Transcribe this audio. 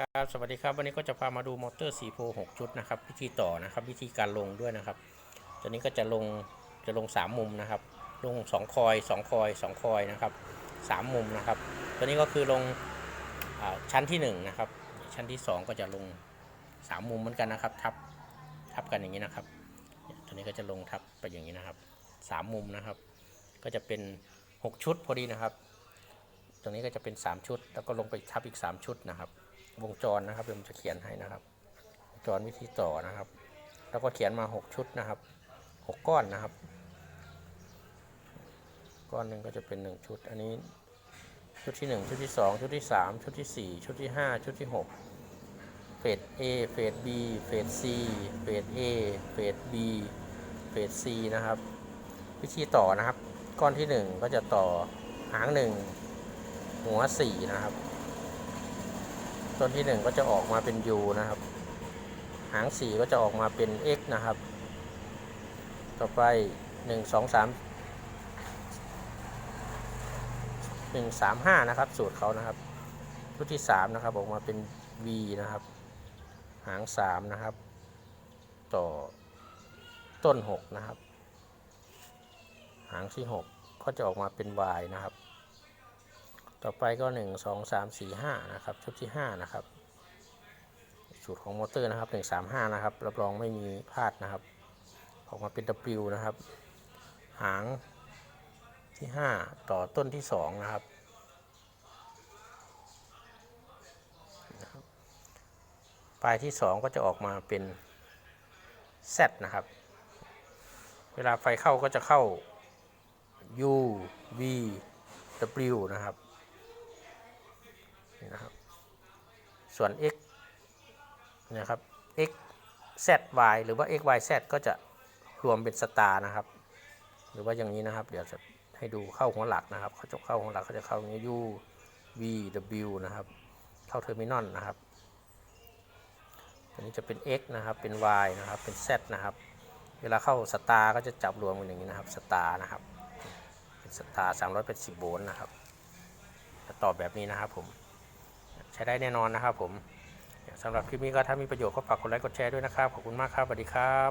ครับ สวัสดีครับ วันนี้ก็จะพามาดูมอเตอร์4โพ6ชุดนะครับ วิธีต่อนะครับ วิธีการลงด้วยนะครับ ตัวนี้ก็จะลง จะลง 3 มุมนะครับ ลง 2 คอย 2 คอย 2 คอยนะครับ 3 มุมนะครับ ตัวนี้ก็คือลงอ่าชั้นที่1นะครับ ชั้นที่ 2 ก็จะลง 3 มุมเหมือนกันนะครับ ทับ ทับกันอย่างนี้นะครับ ตัวนี้ก็จะลงทับไปอย่างนี้นะครับ 3 มุมนะครับ ก็จะเป็น 6 ชุดพอดีนะครับ ตรงนี้ก็จะเป็น 3 ชุด แล้วก็ลงไปทับอีก 3 ชุดนะครับ วงจรนะครับเดี๋ยวผมจะเขียนให้นะครับวงจรวิธีต่อนะครับ แล้วก็เขียนมา 6 ชุดนะครับ 6 ก้อนนะครับ ก้อนหนึ่งก็จะเป็น 1 ชุด อันนี้ชุดที่ 1 ชุดที่ 2 ชุดที่ 3 ชุดที่ 4 ชุดที่ 5 ชุดที่ 6 เฟส A เฟส B เฟส C เฟส A เฟส B เฟส C นะครับ วิธีต่อนะครับ ก้อนที่ 1 ก็จะต่อหาง 1 หัว 4 นะครับ ต้นที่ 1 ก็จะออกมาเป็น U นะครับ หาง 4 ก็จะออกมาเป็น X นะครับ ต่อไป 1 2 3 1 3 5 นะครับ สูตรเขานะครับชุดที่ 3 นะครับ ออกมาเป็น V นะครับ หาง 3 นะครับ ต่อต้น 6 นะครับ หางที่ 6 ก็จะออกมาเป็น Y นะครับ ต่อไปก็ 1 2 3 4 5นะครับชุดที่ 5 นะครับ สูตรของมอเตอร์นะครับ 1 3 5 นะครับ รับรองไม่มีพลาดนะครับ ออกมาเป็น W นะครับ หางที่ 5 ต่อต้นที่ 2 นะครับนะครับปลายที่ 2 ก็จะออกมาเป็น Z นะครับ เวลาไฟเข้าก็จะเข้า U V W นะครับ นี่นะครับ ส่วน x นะครับ x z y หรือว่า x y z ก็จะรวมเป็นสตาร์นะครับ หรือว่าอย่างนี้นะครับ เดี๋ยวจะให้ดูเข้าหัวหลักนะครับ เขาจะเข้าหัวหลักเขาจะเข้าอย่างนี้ u v w นะครับ เข้าเทอร์มินอลนะครับตัวนี้จะเป็น x นะครับ เป็น y นะครับ เป็น z นะครับ เวลาเข้าสตาร์ก็จะจับรวมกันอย่างนี้นะครับ สตาร์นะครับ เป็นสตาร์380โวลต์นะครับจะตอบแบบนี้นะครับผม ใช้ได้แน่นอนนะครับผมสำหรับคลิปนี้ก็ถ้ามีประโยชน์ก็ฝากกดไลค์กดแชร์ด้วยนะครับ ขอบคุณมากครับสวัสดีครับ